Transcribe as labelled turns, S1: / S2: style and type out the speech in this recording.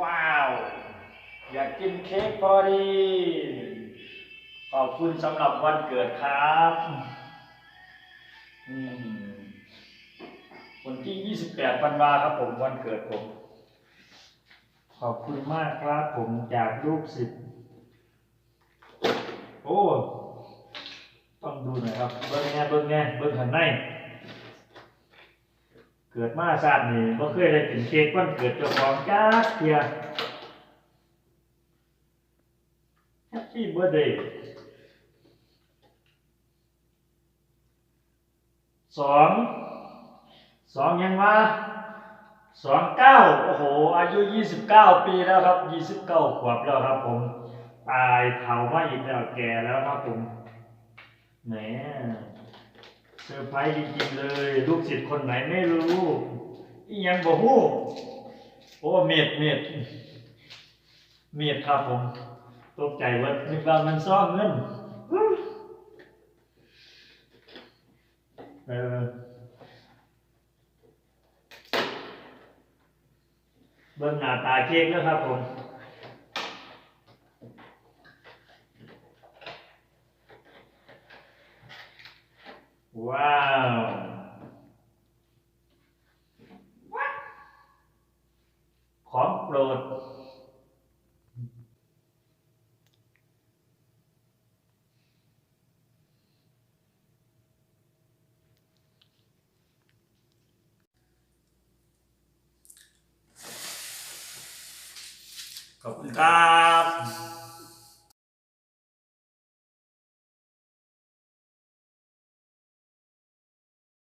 S1: ว้าว อยากกินเค้กพอดี ขอบคุณสำหรับวันเกิดครับวันที่ 28ธันวาครับผมวันเกิดผม ขอบคุณมากครับผมจากลูกศิษย์โอ้ ต้องดูหน่อยครับ เบิ้งแง่เบิ้งแง่เบิ้งข้างใน เกิดมาชาตินี้บ่เคยได้กินเค้กวันเกิดเจ้าของจ้าเทียแฮปปี้เบิร์ดเดย์สองสองยังว่าสองเก้าโอ้โห อายุยี่สิบเก้าปีแล้วครับยี่สิบเก้าขวบแล้วครับผม ตายเผามาอีกแล้วแก่แล้วครับผมแหม เซอร์ไพรส์จริงๆเลยลูกศิษย์คนไหนไม่รู้อียังบ่ฮู้โอ้เม็ดเม็ดเม็ดครับผมตกใจว่านึกว่ามันซ่อนเงินเออเบิ่งหน้าตาเค้กแล้วครับผม ว้าวของโปรด ขอบคุณครับ